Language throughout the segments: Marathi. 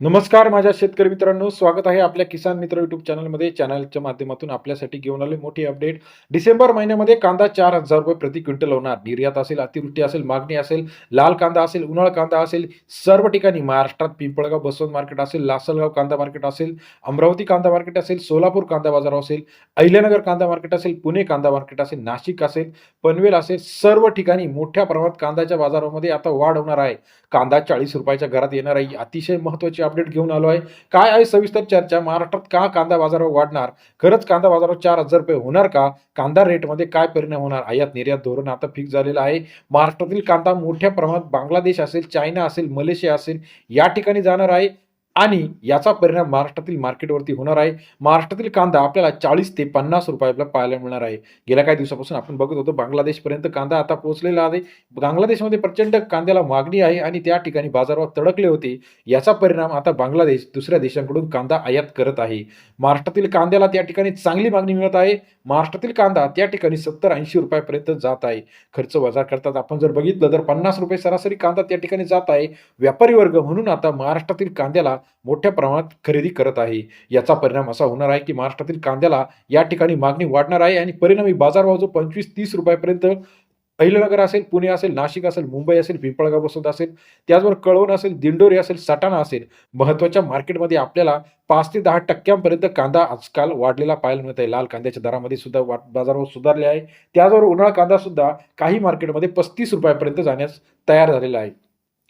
नमस्कार माझ्या शेतकरी मित्रांनो. स्वागत आहे आपल्या किसान मित्र युट्यूब चॅनलमध्ये. चॅनलच्या माध्यमातून आपल्यासाठी घेऊन आले मोठी अपडेट डिसेंबर महिन्यामध्ये कांदा चार हजार रुपये प्रति क्विंटल होणार. निर्यात असेल अतिवृष्टी असेल मागणी असेल लाल कांदा असेल उन्हाळ कांदा असेल सर्व ठिकाणी महाराष्ट्रात पिंपळगाव बसवंत मार्केट असेल लासलगाव कांदा मार्केट असेल अमरावती कांदा मार्केट असेल सोलापूर कांदा बाजार असेल अहिल्यानगर कांदा मार्केट असेल पुणे कांदा मार्केट असेल नाशिक असेल पनवेल असेल सर्व ठिकाणी मोठ्या प्रमाणात कांद्याच्या बाजारामध्ये आता वाढ होणार आहे. कांदा चाळीस रुपयाच्या घरात येणार आहे. अतिशय महत्त्वाची अपडेट घेऊन आलो आहे. काय आहे सविस्तर चर्चा? महाराष्ट्रात का कांदा बाजारावर वाढणार? खरंच कांदा बाजारावर चार हजार रुपये होणार का? कांदा रेटमध्ये काय परिणाम होणार? आयात निर्यात धोरण आता फिक्स झालेलं आहे. महाराष्ट्रातील कांदा मोठ्या प्रमाणात बांगलादेश असेल चायना असेल मलेशिया असेल या ठिकाणी जाणार आहे. आणि याचा परिणाम महाराष्ट्रातील मार्केटवरती होणार आहे. महाराष्ट्रातील कांदा आपल्याला चाळीस ते पन्नास रुपयाला पाहायला मिळणार आहे. गेल्या काही दिवसापासून आपण बघत होतो बांगलादेशपर्यंत कांदा आता पोहोचलेला आहे. बांगलादेशमध्ये प्रचंड कांद्याला मागणी आहे आणि त्या ठिकाणी बाजारावर तडकले होते. याचा परिणाम आता बांगलादेश दुसऱ्या देशांकडून कांदा आयात करत आहे. महाराष्ट्रातील कांद्याला त्या ठिकाणी चांगली मागणी मिळत आहे. महाराष्ट्रातील कांदा त्या ठिकाणी सत्तर ऐंशी रुपयापर्यंत जात आहे. खर्च वजा करतात आपण जर बघितलं तर पन्नास रुपये सरासरी कांदा त्या ठिकाणी जात आहे. व्यापारी वर्ग म्हणून आता महाराष्ट्रातील कांद्याला मोठ्या प्रमाणात खरेदी करत आहे. याचा परिणाम असा होणार आहे की महाराष्ट्रातील कांद्याला या ठिकाणी मागणी वाढणार आहे आणि परिणामी बाजारभाव जो पंचवीस तीस रुपयापर्यंत अहिलनगर असेल पुणे असेल नाशिक असेल मुंबई असेल पिंपळगाव बसवत असेल त्याचबरोबर कळवण असेल दिंडोरी असेल सटाणा असेल महत्त्वाच्या मार्केटमध्ये आपल्याला पाच ते दहा टक्क्यांपर्यंत कांदा आजकाल वाढलेला पाहायला मिळत आहे. लाल कांद्याच्या दरामध्ये सुद्धा वाट बाजारभाव सुधारले आहे. त्याचबरोबर उन्हाळा कांदा सुद्धा काही मार्केटमध्ये पस्तीस रुपयापर्यंत जाण्यास तयार झालेला आहे.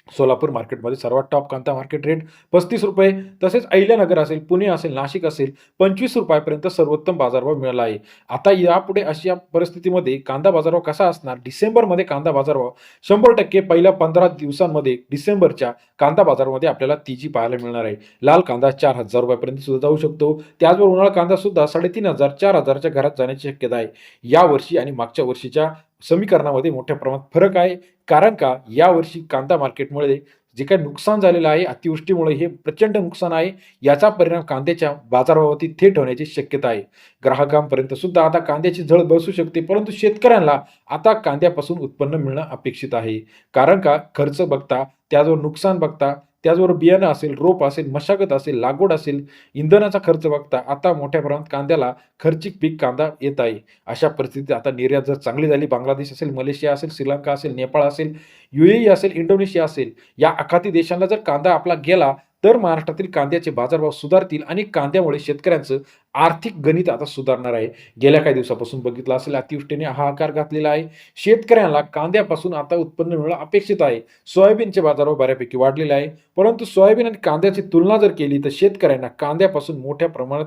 सोलापूर मार्केटमध्ये सर्वात टॉप कांदा मार्केट रेट पस्तीस रुपये तसेच अहिल्यानगर असेल पुणे असेल नाशिक असेल पंचवीस रुपयापर्यंत सर्वोत्तम बाजारभाव मिळाला आहे. आता यापुढे अशा परिस्थितीमध्ये कांदा बाजारभाव कसा असणार? डिसेंबरमध्ये कांदा बाजारभाव शंभर टक्के पहिल्या पंधरा दिवसांमध्ये डिसेंबरच्या कांदा बाजारामध्ये आपल्याला तेजी पाहायला मिळणार आहे. लाल कांदा चार हजार रुपयापर्यंत सुद्धा जाऊ शकतो. त्याचबरोबर उन्हाळा कांदा सुद्धा साडेतीन हजार चार हजारच्या घरात जाण्याची शक्यता आहे. यावर्षी आणि मागच्या वर्षीच्या समीकरणामध्ये मोठ्या प्रमाणात फरक आहे. कारण का? यावर्षी कांदा मार्केटमुळे जे काही नुकसान झालेलं आहे अतिवृष्टीमुळे हे प्रचंड नुकसान आहे. याचा परिणाम कांद्याच्या बाजारभावावरती थेट होण्याची शक्यता आहे. ग्राहकांपर्यंत सुद्धा आता कांद्याची झळ बसू शकते परंतु शेतकऱ्यांना आता कांद्यापासून उत्पन्न मिळणं अपेक्षित आहे. कारण का? खर्च बघता त्याचबरोबर नुकसान बघता त्याचबरोबर बियाणं असेल रोप असेल मशागत असेल लागवड असेल इंधनाचा खर्च बघता आता मोठ्या प्रमाणात कांद्याला खर्चिक पीक कांदा येत आहे. अशा परिस्थितीत आता निर्यात जर चांगली झाली बांगलादेश असेल मलेशिया असेल श्रीलंका असेल नेपाळ असेल युएई असेल इंडोनेशिया असेल या अखाती देशांना जर कांदा आपला गेला तर महाराष्ट्रातील कांद्याचे बाजारभाव सुधारतील आणि कांद्यामुळे शेतकऱ्यांचं आर्थिक गणित आता सुधारणार आहे. गेल्या काही दिवसापासून बघितलं असेल अतिवृष्टीने हाहाकार घातलेला आहे. शेतकऱ्यांना कांद्यापासून आता उत्पन्न मिळणं अपेक्षित आहे. सोयाबीनचे बाजारभाव बऱ्यापैकी वाढलेले आहे. परंतु सोयाबीन आणि कांद्याची तुलना जर केली तर शेतकऱ्यांना कांद्यापासून मोठ्या प्रमाणात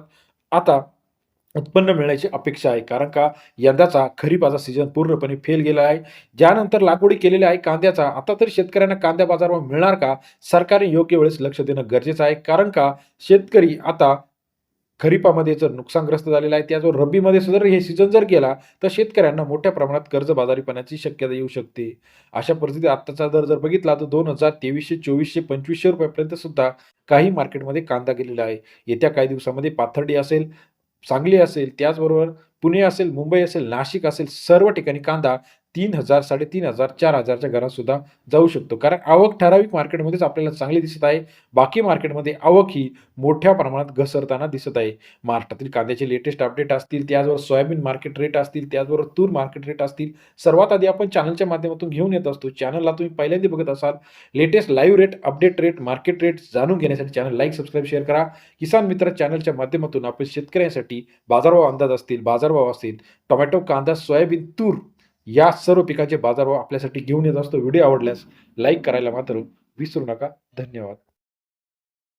आता उत्पन्न मिळण्याची अपेक्षा आहे. कारण का? यंदाचा खरीपाचा सीझन पूर्णपणे फेल गेला आहे. ज्यानंतर लागवडी केलेली आहे कांद्याचा. आता तरी शेतकऱ्यांना कांदा बाजारभाव मिळणार का? सरकारने योग्य वेळेस लक्ष देणं गरजेचं आहे. कारण का? शेतकरी आता खरीपामध्ये जर नुकसानग्रस्त झालेला आहे त्याचबरोबर रब्बीमध्ये सुद्धा हे सीझन जर गेला तर शेतकऱ्यांना मोठ्या प्रमाणात कर्जबाजारीपणाची शक्यता येऊ शकते. अशा परिस्थितीत आत्ताचा दर जर बघितला तर दोन हजार तेवीसशे चोवीसशे पंचवीसशे रुपयापर्यंत सुद्धा काही मार्केटमध्ये कांदा गेलेला आहे. येत्या काही दिवसामध्ये पाथर्डी असेल सांगली असेल त्याचबरोबर पुणे असेल मुंबई असेल नाशिक असेल सर्व ठिकाणी कांदा तीन हजार साडेतीन हजार चार हजारच्या घरात सुद्धा जाऊ शकतो. कारण आवक ठराविक मार्केटमध्येच आपल्याला चांगली दिसत आहे. बाकी मार्केटमध्ये आवक ही मोठ्या प्रमाणात घसरताना दिसत आहे. महाराष्ट्रातील कांद्याचे लेटेस्ट अपडेट असतील त्याचबरोबर सोयाबीन मार्केट रेट असतील त्याचबरोबर तूर मार्केट रेट असतील. सर्वात आधी आपण चॅनलच्या माध्यमातून घेऊन येत असतो. चॅनलला तुम्ही पहिल्यांदा बघत असाल latest live rate update rate market rate जाणून घेण्यासाठी चॅनल लाईक सबस्क्राईब शेअर करा. किसान मित्र चॅनलच्या माध्यमातून आपण शेतकऱ्यांसाठी बाजारभाव अंदाज असतील बाजारभाव असतील. टोमॅटो कांदा सोयाबीन तूर या सर्व पिकाचे बाजारभाव आपल्यासाठी घेऊन येत असतो. व्हिडिओ आवडल्यास लाईक करायला मात्र विसरू नका. धन्यवाद.